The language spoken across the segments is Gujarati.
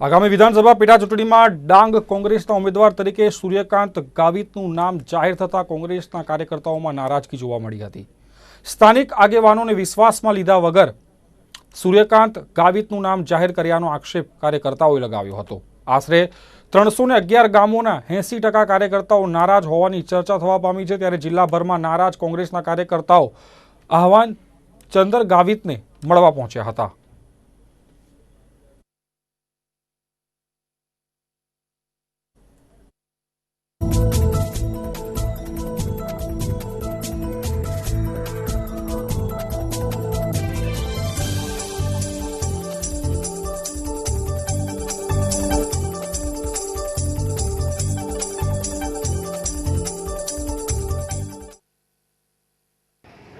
આગામી વિધાનસભા પેટા ચૂંટણીમાં ડાંગ કોંગ્રેસના ઉમેદવાર તરીકે સૂર્યકાંત ગાવિતનું નામ જાહેર થતાં કોંગ્રેસના કાર્યકર્તાઓમાં નારાજગી જોવા મળી હતી. સ્થાનિક આગેવાનોને વિશ્વાસમાં લીધા વગર સૂર્યકાંત ગાવિતનું નામ જાહેર કર્યાનો આક્ષેપ કાર્યકર્તાઓએ લગાવ્યો હતો. આશરે ત્રણસો ને અગિયાર ગામોના એંસી ટકા કાર્યકર્તાઓ નારાજ હોવાની ચર્ચા થવા પામી છે ત્યારે જિલ્લાભરમાં નારાજ કોંગ્રેસના કાર્યકર્તાઓ આહવાન ચંદર ગાવિતને મળવા પહોંચ્યા હતા.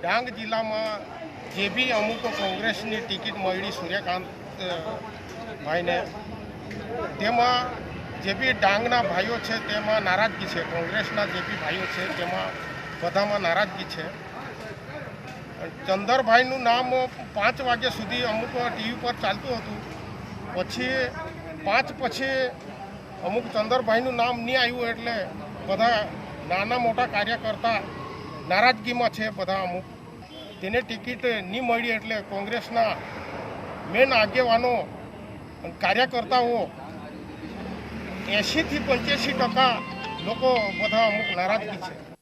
ડાંગ જિલ્લામાં જે બી અમુક કોંગ્રેસની ટિકિટ મળી, સૂર્યકાંત ભાઈને, તેમાં જે બી ડાંગના ભાઈઓ છે તેમાં નારાજગી છે. કોંગ્રેસના જે બી ભાઈઓ છે તેમાં બધામાં નારાજગી છે. ચંદરભાઈનું નામ પાંચ વાગ્યા સુધી અમુક ટીવી પર ચાલતું હતું. પછી પાંચ પછી અમુક ચંદરભાઈનું નામ નહીં આવ્યું એટલે બધા નાના મોટા કાર્યકર્તા નારાજગીમાં છે બધા અમુક. તેને ટિકિટ નહીં મળી એટલે કોંગ્રેસના મેન આગેવાનો કાર્યકર્તાઓ એંશીથી પંચ્યાસી ટકા લોકો બધા અમુક નારાજગી છે.